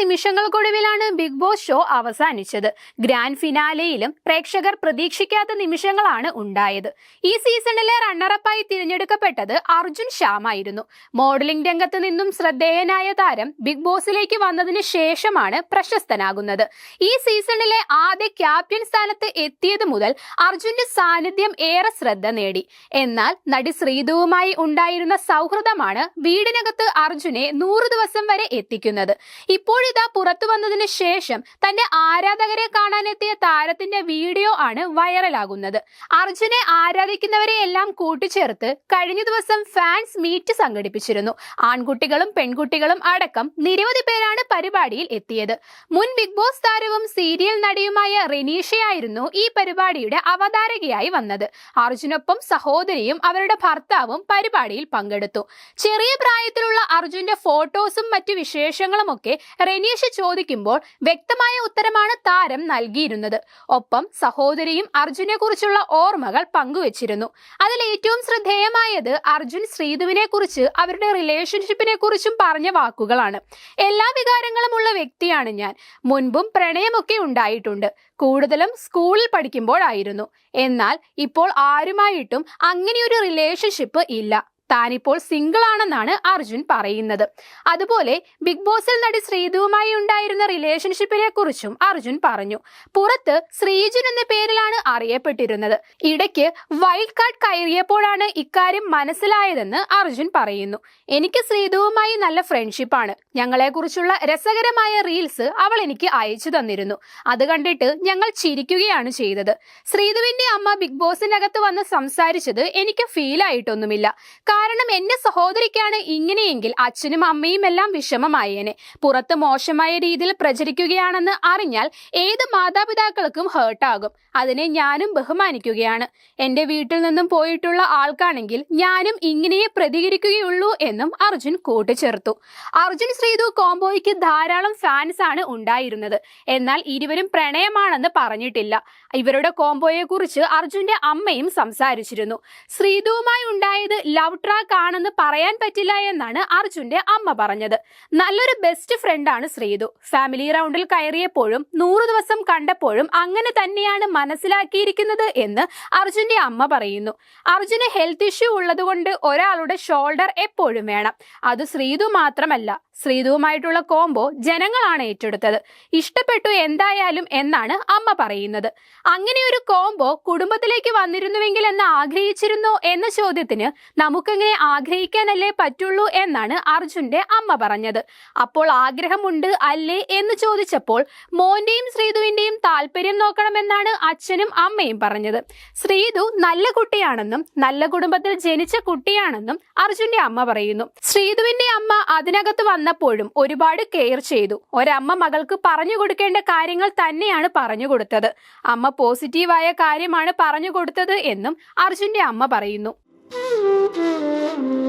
നിമിഷങ്ങൾക്കൊടുവിലാണ് big boss show അവസാനിച്ചത്. Grand ഫിനാലെയിലും പ്രേക്ഷകർ പ്രതീക്ഷിക്കാത്ത നിമിഷങ്ങളാണ് ഉണ്ടായത്. ഈ സീസണിലെ റണ്ണറപ്പായി തിരഞ്ഞെടുക്കപ്പെട്ടത് അർജുൻ ശ്യാമായിരുന്നു. മോഡലിംഗ് രംഗത്ത് നിന്നും ശ്രദ്ധേയനായ താരം ബിഗ് ബോസിലേക്ക് വന്നതിന് ശേഷമാണ് പ്രശസ്തനാകുന്നത്. ഈ സീസണിലെ ആദ്യ ക്യാപ്റ്റൻ സ്ഥാനത്ത് എത്തിയത് മുതൽ അർജുന്റെ സാന്നിധ്യം ഏറെ ശ്രദ്ധ നേടി. എന്നാൽ നടി ശ്രീധുവുമായി ഉണ്ടായിരുന്ന സൗഹൃദമാണ് വീടിനകത്ത് അർജുനെ നൂറ് ദിവസം വരെ എത്തിക്കുന്നത്. ഇപ്പോഴിതാ പുറത്തു വന്നതിന് ശേഷം തന്റെ ആരാധകരെ കാണാനെത്തിയ താരത്തിന്റെ വീഡിയോ ആണ് വൈറലാകുന്നത്. അർജുനെ ആരാധിക്കുന്നവരെ എല്ലാം കൂട്ടിച്ചേർത്ത് കഴിഞ്ഞ ദിവസം ഫാൻസ് മീറ്റ് സംഘടിപ്പിച്ചിരുന്നു. ആൺകുട്ടികളും പെൺകുട്ടികളും അടക്കം നിരവധി പേരാണ് പരിപാടിയിൽ എത്തിയത്. മുൻ ബിഗ് ബോസ് താരവും സീരിയൽ നടിയുമായ റെനീഷയായിരുന്നു ഈ പരിപാടിയുടെ അവതാരകയായി വന്നത്. അർജുനൊപ്പം സഹോദരിയും അവരുടെ ഭർത്താവും പരിപാടിയിൽ പങ്കെടുത്തു. ചെറിയ പ്രായത്തിലുള്ള അർജുന്റെ ഫോട്ടോസും മറ്റു വിശേഷങ്ങളുമൊക്കെ റെനീഷ് ചോദിക്കുമ്പോൾ വ്യക്തമായ ഉത്തരമാണ് താരം നൽകിയിരുന്നത്. ഒപ്പം സഹോദരിയും അർജുനെ കുറിച്ചുള്ള ഓർമ്മകൾ പങ്കുവച്ചിരുന്നു. അതിൽ ഏറ്റവും ശ്രദ്ധേയമായത് അർജുൻ ശ്രീധുവിനെ കുറിച്ച് അവരുടെ റിലേഷൻഷിപ്പിനെ കുറിച്ചും പറഞ്ഞ വാക്കുകളാണ്. എല്ലാ വികാരങ്ങളും ഉള്ള വ്യക്തിയാണ് ഞാൻ. മുൻപും പ്രണയമൊക്കെ ഉണ്ടായിട്ടുണ്ട്. കൂടുതലും സ്കൂളിൽ പഠിക്കുമ്പോഴായിരുന്നു. എന്നാൽ ഇപ്പോൾ ആരുമായിട്ടും അങ്ങനെയൊരു റിലേഷൻഷിപ്പ് ഇല്ല. താനിപ്പോൾ സിംഗിൾ ആണെന്നാണ് അർജുൻ പറയുന്നത്. അതുപോലെ ബിഗ് ബോസിൽ നടി ശ്രീധുവുമായി ഉണ്ടായിരുന്ന റിലേഷൻഷിപ്പിനെ കുറിച്ചും അർജുൻ പറഞ്ഞു. പുറത്ത് ശ്രീജുൻ എന്ന പേരിലാണ് അറിയപ്പെട്ടിരുന്നത്. ഇടയ്ക്ക് വൈൽഡ് കാർഡ് കയറിയപ്പോഴാണ് ഇക്കാര്യം മനസ്സിലായതെന്ന് അർജുൻ പറയുന്നു. എനിക്ക് ശ്രീധുവുമായി നല്ല ഫ്രണ്ട്ഷിപ്പാണ് ഞങ്ങളെക്കുറിച്ചുള്ള രസകരമായ റീൽസ് അവൾ എനിക്ക് അയച്ചു തന്നിരുന്നു. അത് കണ്ടിട്ട് ഞങ്ങൾ ചിരിക്കുകയാണ് ചെയ്തത്. ശ്രീധുവിന്റെ അമ്മ ബിഗ് ബോസിനകത്ത് വന്ന് സംസാരിച്ചത് എനിക്ക് ഫീൽ ആയിട്ടൊന്നുമില്ല. കാരണം എന്റെ സഹോദരിക്കാണ് ഇങ്ങനെയെങ്കിൽ അച്ഛനും അമ്മയും എല്ലാം വിഷമമായേനെ. പുറത്ത് മോശമായ രീതിയിൽ പ്രചരിക്കുകയാണെന്ന് അറിഞ്ഞാൽ ഏത് മാതാപിതാക്കൾക്കും ഹേർട്ടാകും അതിനെ ഞാനും ബഹുമാനിക്കുകയാണ്. എന്റെ വീട്ടിൽ നിന്നും പോയിട്ടുള്ള ആൾക്കാണെങ്കിൽ ഞാനും ഇങ്ങനെയേ പ്രതികരിക്കുകയുള്ളൂ എന്നും അർജുൻ കൂട്ടിച്ചേർത്തു. അർജുൻ ശ്രീതു കോംബോയ്ക്ക് ധാരാളം ഫാൻസ് ആണ് ഉണ്ടായിരുന്നത്. എന്നാൽ ഇരുവരും പ്രണയമാണെന്ന് പറഞ്ഞിട്ടില്ല. ഇവരുടെ കോംബോയെ കുറിച്ച് അർജുന്റെ അമ്മയും സംസാരിച്ചിരുന്നു. ശ്രീതുവുമായി ഉണ്ടായത് ലവ് ട്രാക്ക് ആണെന്ന് പറയാൻ പറ്റില്ല എന്നാണ് അർജുന്റെ അമ്മ പറഞ്ഞത്. നല്ലൊരു ബെസ്റ്റ് ഫ്രണ്ടാണ് ശ്രീതു. ഫാമിലി റൗണ്ടിൽ കയറിയപ്പോഴും നൂറു ദിവസം കണ്ടപ്പോഴും അങ്ങനെ തന്നെയാണ് മനസ്സിലാക്കിയിരിക്കുന്നത് എന്ന് അർജുന്റെ അമ്മ പറയുന്നു. അർജുന് ഹെൽത്ത് ഇഷ്യൂ ഉള്ളതുകൊണ്ട് ഒരാളുടെ ഷോൾഡർ എപ്പോഴും വേണം. അത് ശ്രീതു മാത്രമല്ല ശ്രീതുവുമായിട്ടുള്ള കോംബോ ജനങ്ങളാണ് ഏറ്റെടുത്തത്. ഇഷ്ടപ്പെട്ടു എന്തായാലും എന്നാണ് അമ്മ പറയുന്നത്. അങ്ങനെ ഒരു കോംബോ കുടുംബത്തിലേക്ക് വന്നിരുന്നുവെങ്കിൽ എന്ന് ആഗ്രഹിച്ചിരുന്നോ എന്ന ചോദ്യത്തിന് നമുക്കിങ്ങനെ ആഗ്രഹിക്കാനല്ലേ പറ്റുള്ളൂ എന്നാണ് അർജുന്റെ അമ്മ പറഞ്ഞത്. അപ്പോൾ ആഗ്രഹമുണ്ട് അല്ലേ എന്ന് ചോദിച്ചപ്പോൾ മോന്റെയും ശ്രീതുവിന്റെയും താല്പര്യം നോക്കണമെന്നാണ് അച്ഛനും അമ്മയും പറഞ്ഞത്. ശ്രീധു നല്ല കുട്ടിയാണെന്നും നല്ല കുടുംബത്തിൽ ജനിച്ച കുട്ടിയാണെന്നും അർജുന്റെ അമ്മ പറയുന്നു. ശ്രീധുവിന്റെ അമ്മ അതിനകത്ത് വന്നപ്പോഴും ഒരുപാട് കെയർ ചെയ്തു. ഒരമ്മ മകൾക്ക് പറഞ്ഞു കൊടുക്കേണ്ട കാര്യങ്ങൾ തന്നെയാണ് പറഞ്ഞു കൊടുത്തത്. അമ്മ പോസിറ്റീവായ കാര്യമാണ് പറഞ്ഞു കൊടുത്തത് എന്നും അർജുന്റെ അമ്മ പറയുന്നു. Thank you.